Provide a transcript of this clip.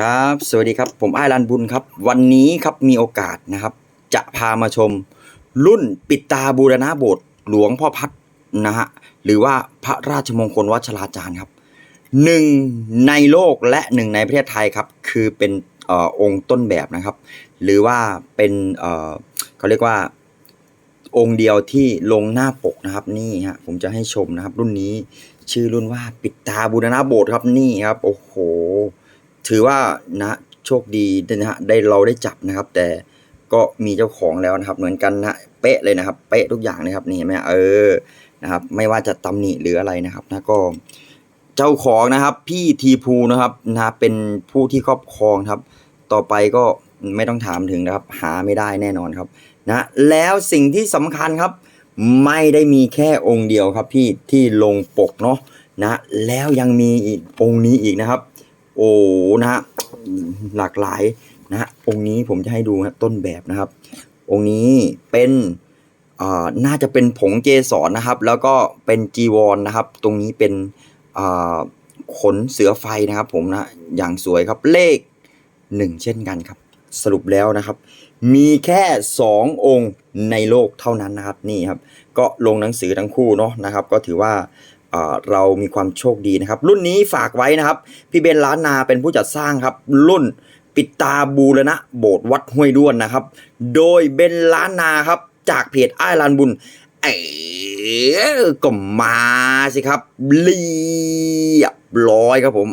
ครับ สวัสดีครับ ผมไอรันบุญครับ วันนี้ครับมีโอกาสนะครับ จะพามาชม รุ่นปิดตาบูรณะโบสถ์หลวงพ่อพัดนะฮะ หรือว่าพระราชมงคลวัชราจารย์ครับหนึ่งในโลกและหนึ่งในประเทศไทยครับ คือเป็นอองค์ต้นแบบนะครับ หรือว่าเป็นเเขาเรียกว่าองค์เดียวที่ลงหน้าปกนะครับนี่ฮะผมจะให้ชมนะครับ รุ่นนี้ชื่อรุ่นว่าปิดตาบูรณะโบสถ์ครับนี่ครับ โอ้โห ถือว่านะโชคดีนะฮะได้เราได้จับนะครับ แต่ก็มีเจ้าของแล้วนะครับ เหมือนกันนะเป๊ะเลยนะครับ เป๊ะทุกอย่างเลยครับนี่เห็นไหมเออนะครับ ไม่ว่าจะตำหนิหรืออะไรนะครับนะก็เจ้าของนะครับพี่ทีพูนะครับนะเป็นผู้ที่ครอบครองครับ ต่อไปก็ไม่ต้องถามถึงนะครับ หาไม่ได้แน่นอนครับนะแล้วสิ่งที่สำคัญครับ ไม่ได้มีแค่องค์เดียวครับพี่ที่ลงปกเนาะนะแล้วยังมีอีกองค์นี้อีกนะครับ โอ้นะฮะหลากหลายนะฮะองค์นี้ผมจะให้ดูนะต้นแบบนะครับ องค์นี้เป็นเอ่อน่าจะเป็นผงเกสรนนะครับ แล้วก็เป็นจีวรนนะครับ ตรงนี้เป็นเอ่อขนเสือไฟนะครับผมนะอย่างสวยครับเลขหนึ่งเช่นกันครับ สรุปแล้วนะครับ มีแค่สององค์ในโลกเท่านั้นนะครับนี่ครับ ก็ลงหนังสือทั้งคู่เนาะนะครับ ก็ถือว่า เออเรามีความโชคดีนะครับ รุ่นนี้ฝากไว้นะครับ พี่เบนล้านนาเป็นผู้จัดสร้างครับ รุ่นปิดตาบูรณะโบสถ์วัดห้วยด้วนนะครับ โดยเบนล้านนาครับ จากเพจอ้ายลานบุญเอ๋ก็มาสิครับเรียบร้อยครับผม